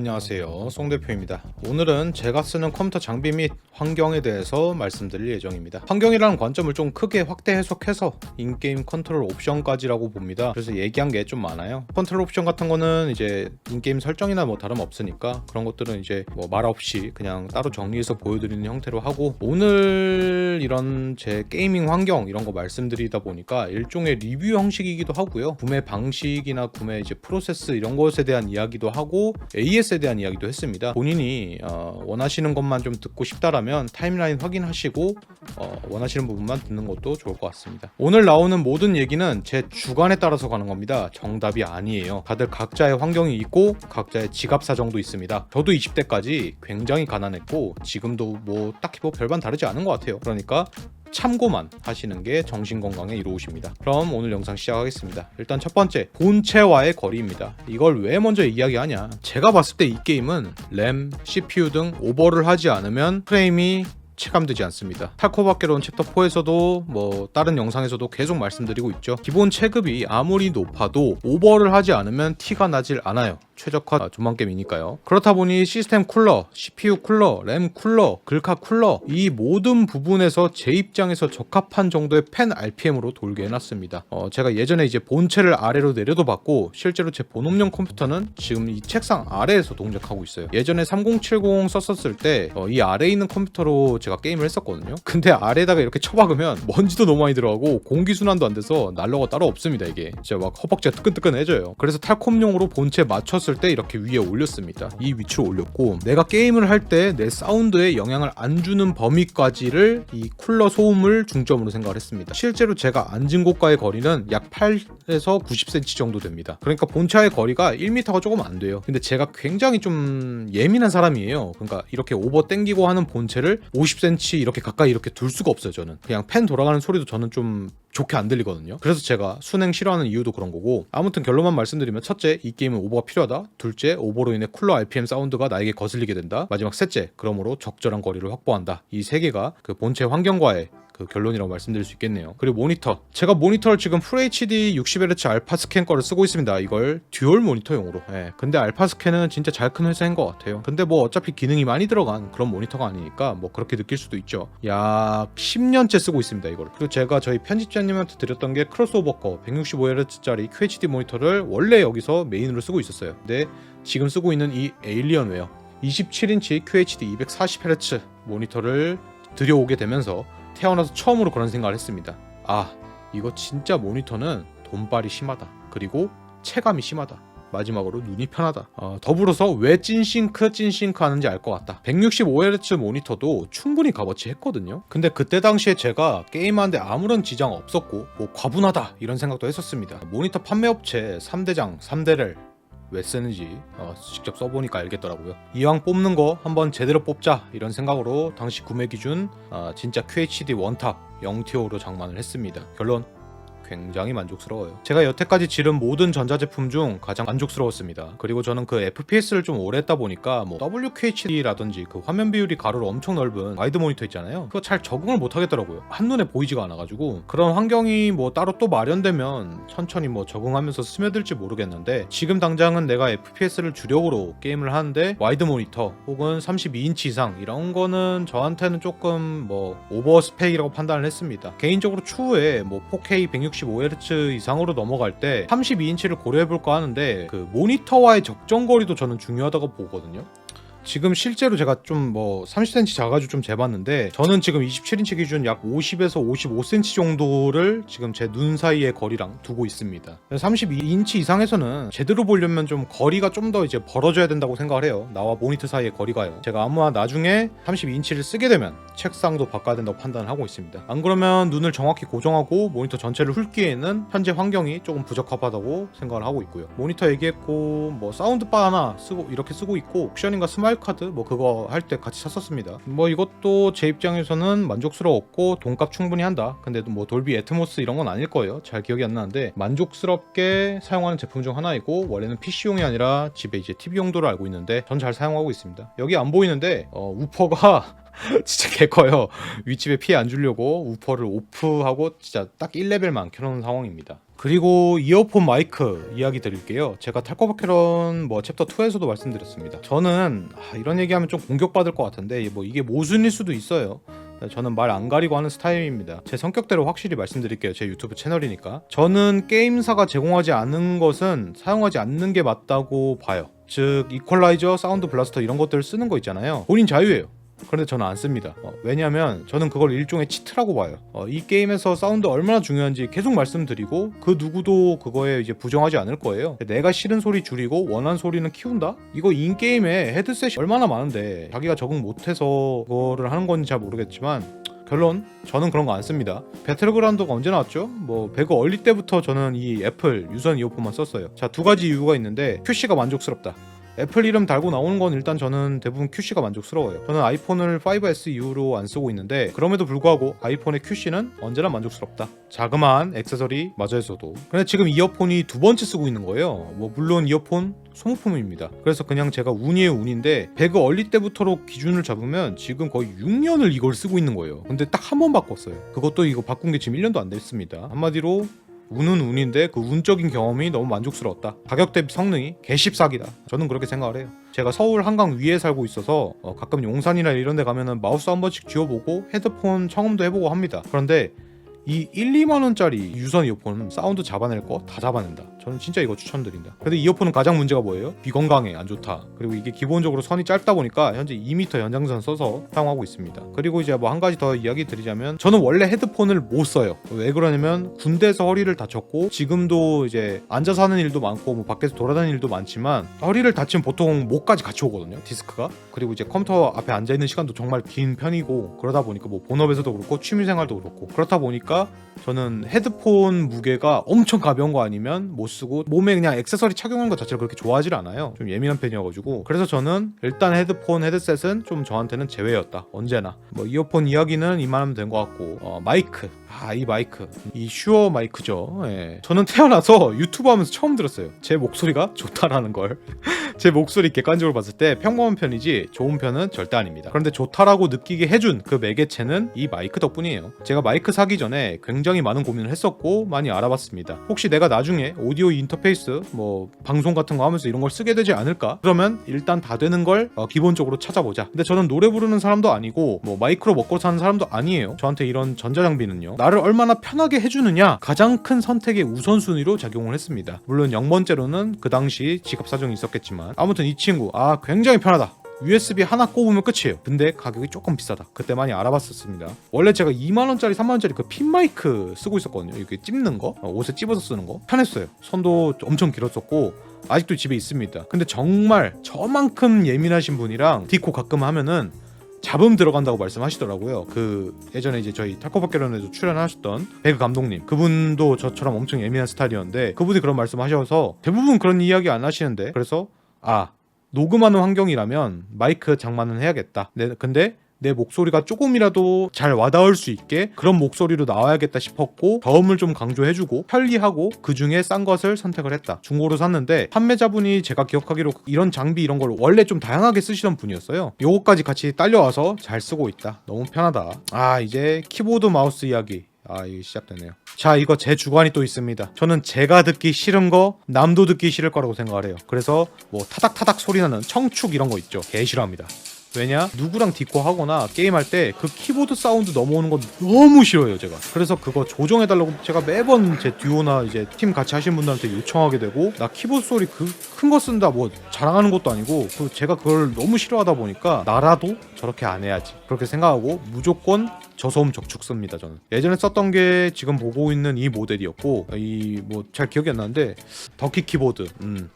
안녕하세요. 송 대표입니다. 오늘은 제가 쓰는 컴퓨터 장비 및 환경에 대해서 말씀드릴 예정입니다. 환경이라는 관점을 좀 크게 확대 해석해서 인게임 컨트롤 옵션까지라고 봅니다. 그래서 얘기한 게 좀 많아요. 컨트롤 옵션 같은 거는 이제 인게임 설정이나 뭐 다름 없으니까 그런 것들은 이제 뭐 말 없이 그냥 따로 정리해서 보여드리는 형태로 하고 오늘 이런 제 게이밍 환경 이런 거 말씀드리다 보니까 일종의 리뷰 형식이기도 하고요. 구매 방식이나 구매 이제 프로세스 이런 것에 대한 이야기도 하고 AS 에 대한 이야기도 했습니다. 본인이 어, 원하시는 것만 좀 듣고 싶다라면 타임라인 확인하시고 어, 원하시는 부분만 듣는 것도 좋을 것 같습니다. 오늘 나오는 모든 얘기는 제 주관에 따라서 가는 겁니다. 정답이 아니에요. 다들 각자의 환경이 있고 각자의 지갑 사정도 있습니다. 저도 20대까지 굉장히 가난했고 지금도 뭐 딱히 뭐 별반 다르지 않은 것 같아요. 그러니까 참고만 하시는 게 정신 건강에 이로우십니다. 그럼 오늘 영상 시작하겠습니다. 일단 첫 번째 본체와의 거리입니다. 이걸 왜 먼저 이야기하냐? 제가 봤을 때 이 게임은 램, CPU 등 오버를 하지 않으면 프레임이 체감되지 않습니다. 타코밖에론 챕터 4에서도 뭐 다른 영상에서도 계속 말씀드리고 있죠. 기본 체급이 아무리 높아도 오버를 하지 않으면 티가 나질 않아요. 최적화 조만 게임이니까요. 그렇다 보니 시스템 쿨러, CPU 쿨러, 램 쿨러, 글카 쿨러 이 모든 부분에서 제 입장에서 적합한 정도의 펜 RPM으로 돌게 해놨습니다. 어, 제가 예전에 이제 본체를 아래로 내려도 봤고 실제로 제 본업용 컴퓨터는 지금 이 책상 아래에서 동작하고 있어요. 예전에 3070 썼었을 때 어, 이 아래에 있는 컴퓨터로 제가 게임을 했었거든요. 근데 아래에다가 이렇게 쳐박으면 먼지도 너무 많이 들어가고 공기 순환도 안 돼서 난로가 따로 없습니다. 이게 진짜 막 허벅지가 뜨끈뜨끈해져요. 그래서 탈콤용으로 본체 맞 췄을 때 이렇게 위에 올렸습니다. 이 위치로 올렸고 내가 게임을 할 때 내 사운드에 영향을 안 주는 범위까지를 이 쿨러 소음을 중점으로 생각을 했습니다. 실제로 제가 앉은 곳과의 거리는 약 8에서 90cm 정도 됩니다. 그러니까 본체와의 거리가 1m가 조금 안 돼요. 근데 제가 굉장히 좀 예민한 사람이에요. 그러니까 이렇게 오버 땡기고 하는 본체를 50cm 이렇게 가까이 이렇게 둘 수가 없어요. 저는 그냥 펜 돌아가는 소리도 저는 좀 좋게 안 들리거든요. 그래서 제가 순행 싫어하는 이유도 그런 거고 아무튼 결론만 말씀드리면 첫째 이 게임은 오버가 필요하다. 둘째 오버로 인해 쿨러 RPM 사운드가 나에게 거슬리게 된다. 마지막 셋째 그러므로 적절한 거리를 확보한다. 이 세 개가 그 본체 환경과의 그 결론이라고 말씀드릴 수 있겠네요. 그리고 모니터. 제가 모니터를 지금 FHD 60Hz 알파 스캔 거를 쓰고 있습니다. 이걸 듀얼 모니터용으로. 예. 근데 알파 스캔은 진짜 잘 큰 회사인 것 같아요. 근데 뭐 어차피 기능이 많이 들어간 그런 모니터가 아니니까 뭐 그렇게 느낄 수도 있죠. 약 10년째 쓰고 있습니다. 이걸. 그리고 제가 저희 편집자님한테 드렸던 게 크로스오버 거 165Hz짜리 QHD 모니터를 원래 여기서 메인으로 쓰고 있었어요. 근데 지금 쓰고 있는 이 에일리언웨어 27인치 QHD 240Hz 모니터를 들여오게 되면서 태어나서 처음으로 그런 생각을 했습니다. 아, 이거 진짜 모니터는 돈발이 심하다. 그리고 체감이 심하다. 마지막으로 눈이 편하다. 어, 더불어서 왜 찐싱크 찐싱크 하는지 알 것 같다. 165Hz 모니터도 충분히 값어치 했거든요. 근데 그때 당시에 제가 게임하는데 아무런 지장 없었고 뭐 과분하다 이런 생각도 했었습니다. 모니터 판매업체 3대장 3대를 왜 쓰는지 어, 직접 써보니까 알겠더라고요. 이왕 뽑는 거 한번 제대로 뽑자 이런 생각으로 당시 구매 기준 어, 진짜 QHD 원탑 0TO로 장만을 했습니다. 결론 굉장히 만족스러워요. 제가 여태까지 지른 모든 전자제품 중 가장 만족스러웠습니다. 그리고 저는 그 FPS를 좀 오래 했다 보니까 뭐 WQHD라든지 그 화면 비율이 가로로 엄청 넓은 와이드 모니터 있잖아요. 그거 잘 적응을 못 하겠더라고요. 한눈에 보이지가 않아가지고 그런 환경이 뭐 따로 또 마련되면 천천히 뭐 적응하면서 스며들지 모르겠는데 지금 당장은 내가 FPS를 주력으로 게임을 하는데 와이드 모니터 혹은 32인치 이상 이런 거는 저한테는 조금 뭐 오버 스펙이라고 판단을 했습니다. 개인적으로 추후에 뭐 4K 165Hz 이상으로 넘어갈 때 32인치를 고려해볼까 하는데 그 모니터와의 적정거리도 저는 중요하다고 보거든요. 지금 실제로 제가 좀 뭐 30cm 작아지고 좀 재봤는데 저는 지금 27인치 기준 약 50에서 55cm 정도를 지금 제 눈 사이의 거리랑 두고 있습니다. 32인치 이상에서는 제대로 보려면 좀 거리가 좀 더 이제 벌어져야 된다고 생각을 해요. 나와 모니터 사이의 거리가요. 제가 아마 나중에 32인치를 쓰게 되면 책상도 바꿔야 된다고 판단을 하고 있습니다. 안 그러면 눈을 정확히 고정하고 모니터 전체를 훑기에는 현재 환경이 조금 부적합하다고 생각을 하고 있고요. 모니터 얘기했고 뭐 사운드바 하나 쓰고 이렇게 쓰고 있고 옵션인가 스마일 카드 뭐 그거 할 때 같이 샀었습니다. 뭐 이것도 제 입장에서는 만족스러웠고 돈값 충분히 한다. 근데도 뭐 돌비 애트모스 이런 건 아닐 거예요. 잘 기억이 안 나는데 만족스럽게 사용하는 제품 중 하나이고 원래는 PC용이 아니라 집에 이제 TV 용도로 알고 있는데 전 잘 사용하고 있습니다. 여기 안 보이는데 어, 우퍼가 진짜 개 커요. 윗집에 피해 안 주려고 우퍼를 오프하고 진짜 딱 1레벨만 켜놓은 상황입니다. 그리고 이어폰 마이크 이야기 드릴게요. 제가 탈코바케론 뭐 챕터 2에서도 말씀드렸습니다. 저는 아, 이런 얘기하면 좀 공격받을 것 같은데 뭐 이게 모순일 수도 있어요. 저는 말 안 가리고 하는 스타일입니다. 제 성격대로 확실히 말씀드릴게요. 제 유튜브 채널이니까. 저는 게임사가 제공하지 않은 것은 사용하지 않는 게 맞다고 봐요. 즉 이퀄라이저, 사운드 블라스터 이런 것들 쓰는 거 있잖아요. 본인 자유예요. 그런데 저는 안 씁니다. 어, 왜냐하면 저는 그걸 일종의 치트라고 봐요. 어, 이 게임에서 사운드 얼마나 중요한지 계속 말씀드리고 그 누구도 그거에 이제 부정하지 않을 거예요. 내가 싫은 소리 줄이고 원하는 소리는 키운다? 이거 인 게임에 헤드셋이 얼마나 많은데 자기가 적응 못해서 그거를 하는 건지 잘 모르겠지만 결론 저는 그런 거 안 씁니다. 배틀그라운드가 언제 나왔죠? 뭐 배그 얼리 때부터 저는 이 애플 유선 이어폰만 썼어요. 자 두 가지 이유가 있는데 QC가 만족스럽다. 애플 이름 달고 나오는 건 일단 저는 대부분 QC가 만족스러워요. 저는 아이폰을 5S 이후로 안 쓰고 있는데 그럼에도 불구하고 아이폰의 QC는 언제나 만족스럽다. 자그마한 액세서리 마저에서도. 근데 지금 이어폰이 두 번째 쓰고 있는 거예요. 뭐 물론 이어폰 소모품입니다. 그래서 그냥 제가 운이에요 운인데 배그 얼리 때부터로 기준을 잡으면 지금 거의 6년을 이걸 쓰고 있는 거예요. 근데 딱 한 번 바꿨어요. 그것도 이거 바꾼 게 지금 1년도 안 됐습니다. 한마디로 운은 운인데 그 운적인 경험이 너무 만족스러웠다. 가격 대비 성능이 개십사기다. 저는 그렇게 생각을 해요. 제가 서울 한강 위에 살고 있어서 어, 가끔 용산이나 이런 데 가면은 마우스 한 번씩 쥐어보고 헤드폰 청음도 해보고 합니다. 그런데 이 1, 2만 원짜리 유선 이어폰은 사운드 잡아낼 거 다 잡아낸다. 저는 진짜 이거 추천드린다. 근데 이어폰은 가장 문제가 뭐예요? 비건강에 안 좋다. 그리고 이게 기본적으로 선이 짧다 보니까 현재 2m 연장선 써서 사용하고 있습니다. 그리고 이제 뭐 한 가지 더 이야기 드리자면 저는 원래 헤드폰을 못 써요. 왜 그러냐면 군대에서 허리를 다쳤고 지금도 이제 앉아서 하는 일도 많고 뭐 밖에서 돌아다니는 일도 많지만 허리를 다치면 보통 목까지 같이 오거든요. 디스크가. 그리고 이제 컴퓨터 앞에 앉아 있는 시간도 정말 긴 편이고 그러다 보니까 뭐 본업에서도 그렇고 취미 생활도 그렇고 그렇다 보니까 저는 헤드폰 무게가 엄청 가벼운 거 아니면 못 쓰고 몸에 그냥 액세서리 착용하는 것 자체를 그렇게 좋아하질 않아요. 좀 예민한 편이어가지고 그래서 저는 일단 헤드폰 헤드셋은 좀 저한테는 제외였다. 언제나 뭐 이어폰 이야기는 이만하면 된 것 같고 어, 마이크 아 이 마이크 이 슈어 마이크죠. 예. 저는 태어나서 유튜브 하면서 처음 들었어요. 제 목소리가 좋다라는 걸. 제 목소리 객관적으로 봤을 때 평범한 편이지 좋은 편은 절대 아닙니다. 그런데 좋다라고 느끼게 해준 그 매개체는 이 마이크 덕분이에요. 제가 마이크 사기 전에 굉장히 많은 고민을 했었고 많이 알아봤습니다. 혹시 내가 나중에 오디오 인터페이스 뭐 방송 같은 거 하면서 이런 걸 쓰게 되지 않을까? 그러면 일단 다 되는 걸 어, 기본적으로 찾아보자. 근데 저는 노래 부르는 사람도 아니고 뭐 마이크로 먹고 사는 사람도 아니에요. 저한테 이런 전자장비는요. 나를 얼마나 편하게 해주느냐 가장 큰 선택의 우선순위로 작용을 했습니다. 물론 0번째로는 그 당시 지갑 사정이 있었겠지만 아무튼 이 친구 아 굉장히 편하다. USB 하나 꼽으면 끝이에요. 근데 가격이 조금 비싸다. 그때 많이 알아봤었습니다. 원래 제가 2만 원짜리, 3만 원짜리 그 핀 마이크 쓰고 있었거든요. 이렇게 찝는 거, 어, 옷에 찝어서 쓰는 거 편했어요. 손도 엄청 길었었고 아직도 집에 있습니다. 근데 정말 저만큼 예민하신 분이랑 디코 가끔 하면은 잡음 들어간다고 말씀하시더라고요. 그 예전에 이제 저희 타코바케론에도 출연하셨던 배그 감독님 그분도 저처럼 엄청 예민한 스타일이었는데 그분이 그런 말씀하셔서 대부분 그런 이야기 안 하시는데 그래서 아 녹음하는 환경이라면 마이크 장만은 해야겠다. 네, 근데 내 목소리가 조금이라도 잘 와닿을 수 있게 그런 목소리로 나와야겠다 싶었고 저음을 좀 강조해주고 편리하고 그 중에 싼 것을 선택을 했다. 중고로 샀는데 판매자분이 제가 기억하기로 이런 장비 이런 걸 원래 좀 다양하게 쓰시던 분이었어요. 요거까지 같이 딸려와서 잘 쓰고 있다. 너무 편하다. 아 이제 키보드 마우스 이야기. 아 이게 시작되네요. 자 이거 제 주관이 또 있습니다. 저는 제가 듣기 싫은 거 남도 듣기 싫을 거라고 생각을 해요. 그래서 뭐 타닥타닥 소리 나는 청축 이런 거 있죠. 개 싫어합니다. 왜냐? 누구랑 디코 하거나 게임할 때 그 키보드 사운드 넘어오는 거 너무 싫어요, 제가. 그래서 그거 조정해달라고 제가 매번 제 듀오나 이제 팀 같이 하신 분들한테 요청하게 되고, 나 키보드 소리 그 큰 거 쓴다 뭐 자랑하는 것도 아니고, 그 제가 그걸 너무 싫어하다 보니까 나라도 저렇게 안 해야지. 그렇게 생각하고 무조건 저소음 적축 씁니다, 저는. 예전에 썼던 게 지금 보고 있는 이 모델이었고, 이 뭐 잘 기억이 안 나는데, 더키 키보드. 음.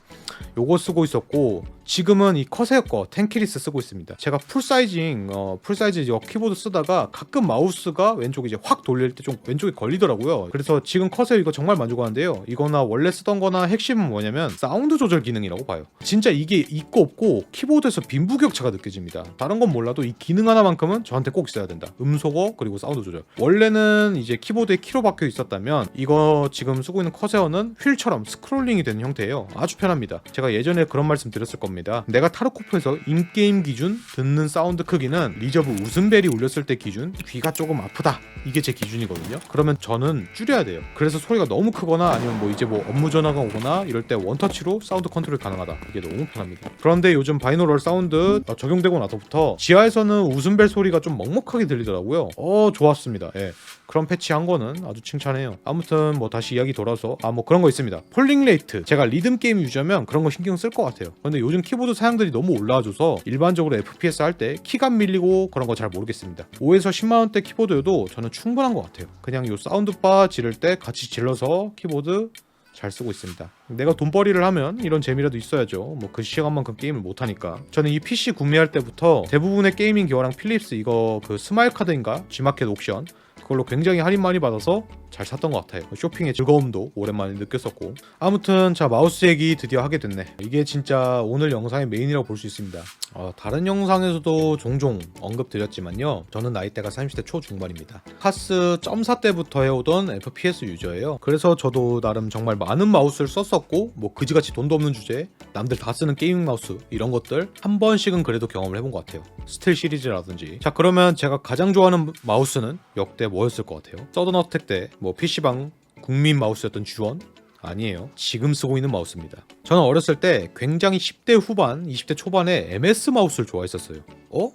요거 쓰고 있었고 지금은 이 커세어 거 텐키리스 쓰고 있습니다. 제가 풀 사이징 어, 풀 사이즈 이제 키보드 쓰다가 가끔 마우스가 왼쪽에 이제 확 돌릴 때 좀 왼쪽에 걸리더라고요. 그래서 지금 커세어 이거 정말 만족하는데요. 이거나 원래 쓰던 거나 핵심은 뭐냐면 사운드 조절 기능이라고 봐요. 진짜 이게 있고 없고 키보드에서 빈부격차가 느껴집니다. 다른 건 몰라도 이 기능 하나만큼은 저한테 꼭 있어야 된다. 음소거 그리고 사운드 조절. 원래는 이제 키보드에 키로 박혀 있었다면 이거 지금 쓰고 있는 커세어는 휠처럼 스크롤링이 되는 형태예요. 아주 편합니다. 편합니다. 제가 예전에 그런 말씀 드렸을 겁니다. 내가 타르코프에서 인게임 기준 듣는 사운드 크기는 리저브 웃음벨이 울렸을 때 기준 귀가 조금 아프다. 이게 제 기준이거든요. 그러면 저는 줄여야 돼요. 그래서 소리가 너무 크거나 아니면 뭐 이제 뭐 업무 전화가 오거나 이럴 때 원터치로 사운드 컨트롤 가능하다. 이게 너무 편합니다. 그런데 요즘 바이노럴 사운드 어, 적용되고 나서부터 지하에서는 웃음벨 소리가 좀 먹먹하게 들리더라고요. 어 좋았습니다. 예. 그런 패치한 거는 아주 칭찬해요. 아무튼 뭐 다시 이야기 돌아서 아 뭐 그런 거 있습니다. 폴링 레이트. 제가 리듬 게임 유저면 그런 거 신경 쓸 것 같아요. 근데 요즘 키보드 사양들이 너무 올라와줘서 일반적으로 FPS 할 때 키가 밀리고 그런 거 잘 모르겠습니다. 5에서 10만 원대 키보드여도 저는 충분한 것 같아요. 그냥 요 사운드 바 지를 때 같이 질러서 키보드 잘 쓰고 있습니다. 내가 돈벌이를 하면 이런 재미라도 있어야죠. 뭐 그 시간만큼 게임을 못 하니까. 저는 이 PC 구매할 때부터 대부분의 게이밍 기어랑 필립스 이거 그 스마일 카드인가 G마켓 옥션 그걸로 굉장히 할인 많이 받아서 잘 샀던 것 같아요. 쇼핑의 즐거움도 오랜만에 느꼈었고. 아무튼 자 마우스 얘기 드디어 하게 됐네. 이게 진짜 오늘 영상의 메인이라고 볼 수 있습니다. 어, 다른 영상에서도 종종 언급드렸지만요. 저는 나이대가 30대 초중반입니다. 카스 점사 때부터 해오던 FPS 유저예요. 그래서 저도 나름 정말 많은 마우스를 썼었고 뭐 그지같이 돈도 없는 주제, 남들 다 쓰는 게이밍 마우스 이런 것들 한 번씩은 그래도 경험을 해본 것 같아요. 스틸 시리즈라든지. 자 그러면 제가 가장 좋아하는 마우스는 역대 뭐 였을 것 같아요? 서든 어택 때 뭐 PC방 국민 마우스였던 주원 아니에요. 지금 쓰고 있는 마우스입니다. 저는 어렸을 때 굉장히 10대 후반, 20대 초반에 MS 마우스를 좋아했었어요. 어?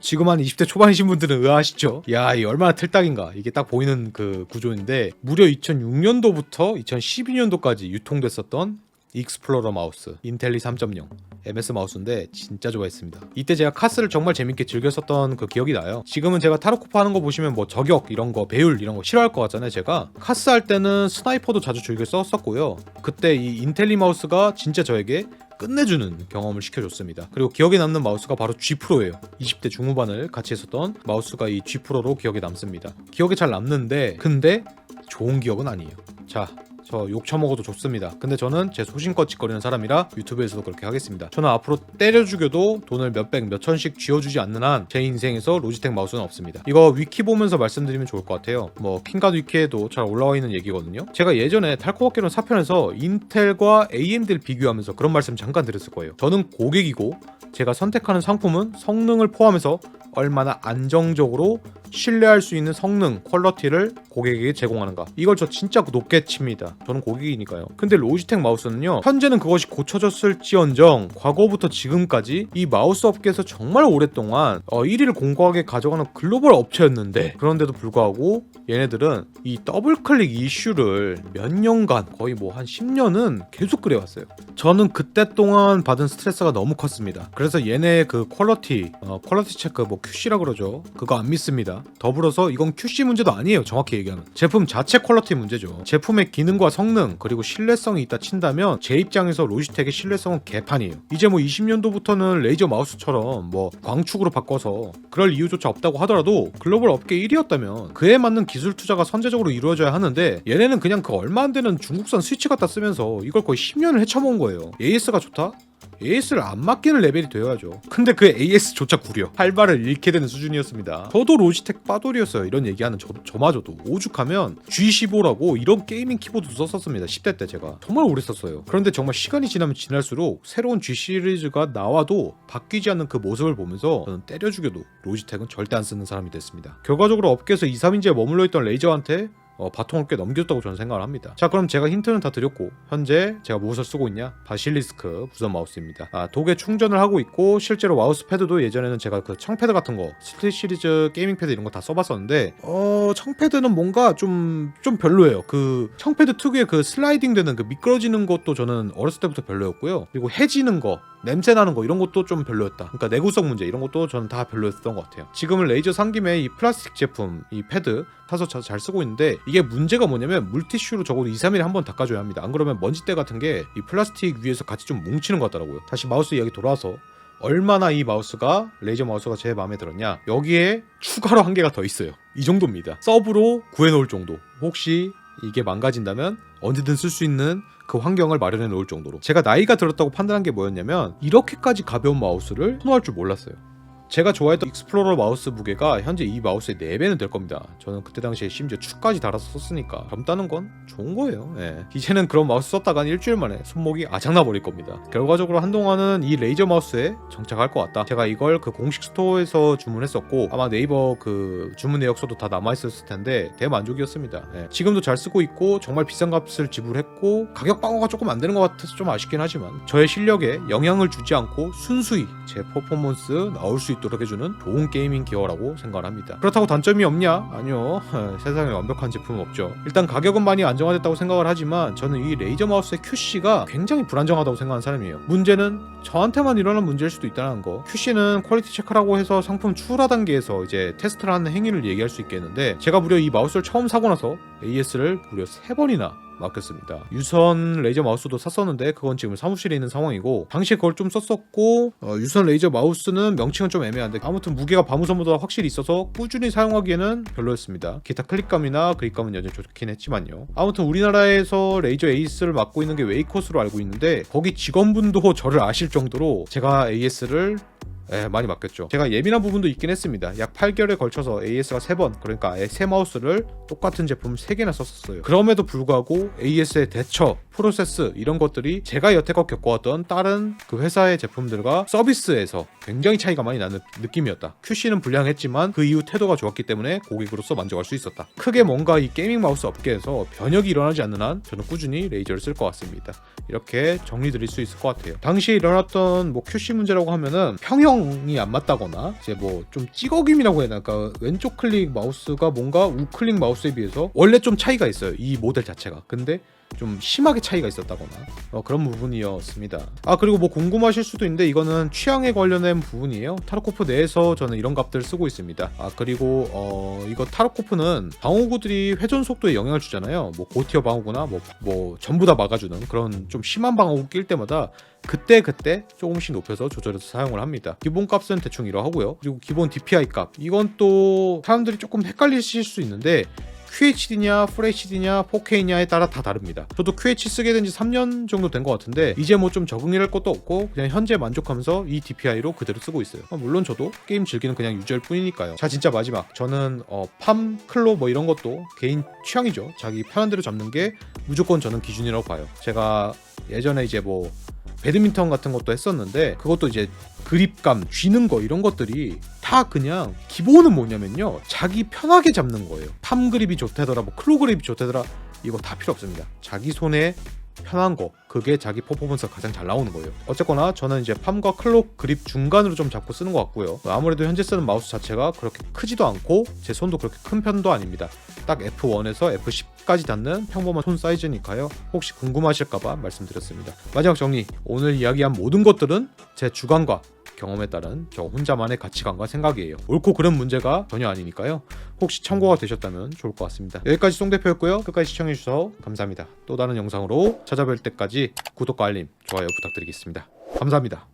지금 한 20대 초반이신 분들은 의아하시죠? 야, 이 얼마나 틀딱인가. 이게 딱 보이는 그 구조인데 무려 2006년도부터 2012년도까지 유통됐었던 익스플로러 마우스 인텔리 3.0 MS 마우스인데 진짜 좋아했습니다. 이때 제가 카스를 정말 재밌게 즐겼었던 그 기억이 나요. 지금은 제가 타로코프 하는 거 보시면 뭐 저격 이런 거 배율 이런 거 싫어할 것 같잖아요. 제가 카스 할 때는 스나이퍼도 자주 즐겨 썼었고요. 그때 이 인텔리 마우스가 진짜 저에게 끝내주는 경험을 시켜줬습니다. 그리고 기억에 남는 마우스가 바로 G 프로예요. 20대 중후반을 같이 했었던 마우스가 이 G 프로로 기억에 남습니다. 기억에 잘 남는데 근데 좋은 기억은 아니에요. 자, 저 욕 처먹어도 좋습니다. 근데 저는 제 소신껏 짓거리는 사람이라 유튜브에서도 그렇게 하겠습니다. 저는 앞으로 때려 죽여도 돈을 몇백 몇천씩 쥐어주지 않는 한 제 인생에서 로지텍 마우스는 없습니다. 이거 위키 보면서 말씀드리면 좋을 것 같아요. 뭐 킹가드 위키에도 잘 올라와 있는 얘기거든요. 제가 예전에 탈코바케론 사편에서 인텔과 AMD를 비교하면서 그런 말씀 잠깐 드렸을 거예요. 저는 고객이고 제가 선택하는 상품은 성능을 포함해서 얼마나 안정적으로 신뢰할 수 있는 성능, 퀄러티를 고객에게 제공하는가. 이걸 저 진짜 높게 칩니다. 저는 고객이니까요. 근데 로지텍 마우스는요. 현재는 그것이 고쳐졌을지언정 과거부터 지금까지 이 마우스 업계에서 정말 오랫동안 어, 1위를 공고하게 가져가는 글로벌 업체였는데 그런데도 불구하고 얘네들은 이 더블 클릭 이슈를 몇 년간 거의 뭐 한 10년은 계속 그래왔어요. 저는 그때 동안 받은 스트레스가 너무 컸습니다. 그래서 얘네 그 퀄러티, 어, 퀄러티 체크 뭐 QC라 그러죠. 그거 안 믿습니다. 더불어서 이건 QC 문제도 아니에요. 정확히 얘기하면 제품 자체 퀄러티 문제죠. 제품의 기능과 성능 그리고 신뢰성이 있다 친다면 제 입장에서 로지텍의 신뢰성은 개판이에요. 이제 뭐 20년도부터는 레이저 마우스처럼 뭐 광축으로 바꿔서 그럴 이유조차 없다고 하더라도 글로벌 업계 1위였다면 그에 맞는 기술 투자가 선제적으로 이루어져야 하는데 얘네는 그냥 그 얼마 안 되는 중국산 스위치 갖다 쓰면서 이걸 거의 10년을 헤쳐먹은 거예요. AS가 좋다? AS를 안 맡기는 레벨이 되어야죠. 근데 그 AS조차 구려 할말을 잃게 되는 수준이었습니다. 저도 로지텍 빠돌이었어요. 이런 얘기하는 저, 저마저도 오죽하면 G15라고 이런 게이밍 키보드도 썼었습니다. 10대 때 제가 정말 오래 썼어요. 그런데 정말 시간이 지나면 지날수록 새로운 G 시리즈가 나와도 바뀌지 않는 그 모습을 보면서 저는 때려 죽여도 로지텍은 절대 안 쓰는 사람이 됐습니다. 결과적으로 업계에서 2, 3인제에 머물러 있던 레이저한테 어, 바통을 꽤 넘겼다고 저는 생각을 합니다. 자, 그럼 제가 힌트는 다 드렸고 현재 제가 무엇을 쓰고 있냐? 바실리스크 무선 마우스입니다. 아, 독에 충전을 하고 있고 실제로 마우스 패드도 예전에는 제가 그 청패드 같은 거 스틸 시리즈 게이밍 패드 이런 거 다 써봤었는데 어, 청패드는 뭔가 좀좀 별로예요. 그 청패드 특유의 그 슬라이딩 되는 그 미끄러지는 것도 저는 어렸을 때부터 별로였고요. 그리고 해지는 거 냄새 나는 거 이런 것도 좀 별로였다. 그러니까 내구성 문제 이런 것도 저는 다 별로였던 것 같아요. 지금은 레이저 상김에 이 플라스틱 제품 이 패드 사서 자- 잘 쓰고 있는데 이게 문제가 뭐냐면 물티슈로 적어도 2, 3일에 한 번 닦아줘야 합니다. 안 그러면 먼지때 같은 게 이 플라스틱 위에서 같이 좀 뭉치는 것 같더라고요. 다시 마우스 이야기 돌아와서 얼마나 이 마우스가 레이저 마우스가 제 마음에 들었냐? 여기에 추가로 한 개가 더 있어요. 이 정도입니다. 서브로 구해놓을 정도. 혹시 이게 망가진다면 언제든 쓸 수 있는 그 환경을 마련해 놓을 정도로. 제가 나이가 들었다고 판단한 게 뭐였냐면 이렇게까지 가벼운 마우스를 선호할 줄 몰랐어요 제가 좋아했던 익스플로러 마우스 무게가 현재 이 마우스의 4배는 될 겁니다. 저는 그때 당시에 심지어 축까지 달아서 썼으니까 젊다는 건 좋은 거예요. 예. 이제는 그런 마우스 썼다간 일주일 만에 손목이 아작나 버릴 겁니다. 결과적으로 한동안은 이 레이저 마우스에 정착할 것 같다. 제가 이걸 그 공식 스토어에서 주문했었고 아마 네이버 그 주문 내역서도 다 남아 있었을 텐데 대만족이었습니다. 예. 지금도 잘 쓰고 있고 정말 비싼 값을 지불했고 가격 방어가 조금 안 되는 것 같아서 좀 아쉽긴 하지만 저의 실력에 영향을 주지 않고 순수히 제 퍼포먼스 나올 수 있 도록 해주는 좋은 게이밍 기어라고 생각을 합니다. 그렇다고 단점이 없냐? 아니요. 세상에 완벽한 제품은 없죠. 일단 가격은 많이 안정화됐다고 생각을 하지만 저는 이 레이저 마우스의 QC가 굉장히 불안정하다고 생각하는 사람이에요. 문제는 저한테만 일어난 문제일 수도 있다는 거. QC는 퀄리티 체크라고 해서 상품 추후라 단계에서 이제 테스트를 하는 행위를 얘기할 수 있겠는데 제가 무려 이 마우스를 처음 사고 나서 AS를 무려 3번이나 맡겼습니다. 유선 레이저 마우스도 샀었는데 그건 지금 사무실에 있는 상황이고 당시에 그걸 좀 썼었고 어, 유선 레이저 마우스는 명칭은 좀 애매한데 아무튼 무게가 바무선보다 확실히 있어서 꾸준히 사용하기에는 별로였습니다. 기타 클릭감이나 그립감은 여전히 좋긴 했지만요. 아무튼 우리나라에서 레이저 에이스를 맡고 있는 게 웨이코스로 알고 있는데 거기 직원분도 저를 아실 정도로 제가 AS를 예, 많이 맡겼죠. 제가 예민한 부분도 있긴 했습니다. 약 8개월에 걸쳐서 AS가 3번, 그러니까 아예 새 마우스를 똑같은 제품 3개나 썼었어요. 그럼에도 불구하고 AS의 대처, 프로세스 이런 것들이 제가 여태껏 겪어왔던 다른 그 회사의 제품들과 서비스에서 굉장히 차이가 많이 나는 느낌이었다. QC는 불량했지만 그 이후 태도가 좋았기 때문에 고객으로서 만족할 수 있었다. 크게 뭔가 이 게이밍 마우스 업계에서 변혁이 일어나지 않는 한 저는 꾸준히 레이저를 쓸 것 같습니다. 이렇게 정리 드릴 수 있을 것 같아요. 당시에 일어났던 뭐 QC 문제라고 하면은 평형 이 안 맞다거나 이제 뭐 좀 찌걱임이라고 해야 되나 그러니까 왼쪽 클릭 마우스가 뭔가 우클릭 마우스에 비해서 원래 좀 차이가 있어요. 이 모델 자체가. 근데 좀 심하게 차이가 있었다거나 어, 그런 부분이었습니다. 아 그리고 뭐 궁금하실 수도 있는데 이거는 취향에 관련된 부분이에요. 타르코프 내에서 저는 이런 값들 쓰고 있습니다. 아 그리고 어 이거 타르코프는 방어구들이 회전 속도에 영향을 주잖아요. 뭐 고티어 방어구나 뭐, 뭐 전부 다 막아주는 그런 좀 심한 방어구 낄 때마다 그때 그때 조금씩 높여서 조절해서 사용을 합니다. 기본 값은 대충 이러하고요. 그리고 기본 DPI 값 이건 또 사람들이 조금 헷갈리실 수 있는데 QHD냐, FHD냐, 4K냐에 따라 다 다릅니다. 저도 QH 쓰게 된 지 3년 정도 된 것 같은데 이제 뭐 좀 적응할 것도 없고 그냥 현재 만족하면서 이 DPI로 그대로 쓰고 있어요. 아, 물론 저도 게임 즐기는 그냥 유저일 뿐이니까요. 자 진짜 마지막 저는 어, 팜, 클로 뭐 이런 것도 개인 취향이죠. 자기 편한 대로 잡는 게 무조건 저는 기준이라고 봐요. 제가 예전에 이제 뭐 배드민턴 같은 것도 했었는데 그것도 이제 그립감, 쥐는 거 이런 것들이 다 그냥 기본은 뭐냐면요. 자기 편하게 잡는 거예요. 팜 그립이 좋다더라, 뭐 클로 그립이 좋다더라 이거 다 필요 없습니다. 자기 손에 편한 거 그게 자기 퍼포먼스가 가장 잘 나오는 거예요. 어쨌거나 저는 이제 팜과 클로 그립 중간으로 좀 잡고 쓰는 것 같고요. 아무래도 현재 쓰는 마우스 자체가 그렇게 크지도 않고 제 손도 그렇게 큰 편도 아닙니다. 딱 F1에서 F10까지 닿는 평범한 손 사이즈니까요. 혹시 궁금하실까봐 말씀드렸습니다. 마지막 정리. 오늘 이야기한 모든 것들은 제 주관과 경험에 따른 저 혼자만의 가치관과 생각이에요. 옳고 그른 문제가 전혀 아니니까요. 혹시 참고가 되셨다면 좋을 것 같습니다. 여기까지 송 대표였고요. 끝까지 시청해주셔서 감사합니다. 또 다른 영상으로 찾아뵐 때까지 구독과 알림, 좋아요 부탁드리겠습니다. 감사합니다.